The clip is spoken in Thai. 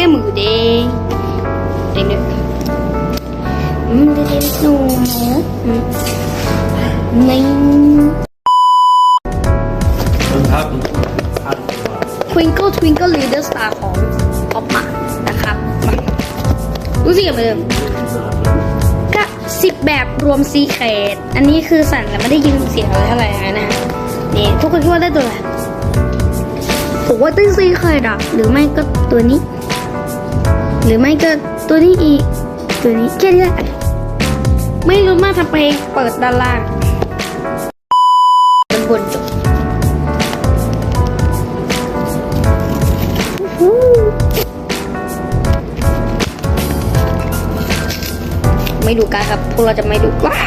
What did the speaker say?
สื้อหมูแดงเด็กๆครับอืมเด็กๆหนูอืมนี่ครับ Twinkle Twinkle Little Star ของออปมานะครับรู้สึกเหมือนเดิมก็สิบแบบรวมซีเคดอันนี้คือสั่นแต่ไม่ได้ยินเสียงอะไรเท่าไหร่นะนี่ทุกคนคิดว่าได้ตัวอะไรผมว่าต้องซีเคดอะหรือไม่ก็ตัวนี้ หรือไม่ก็ตัวนี้อีก ตัวนี้แค่นี้ไม่รู้มากทำไปเปิดด้านล่างบนจบไม่ดูการครับ พวกเราจะไม่ดูว้า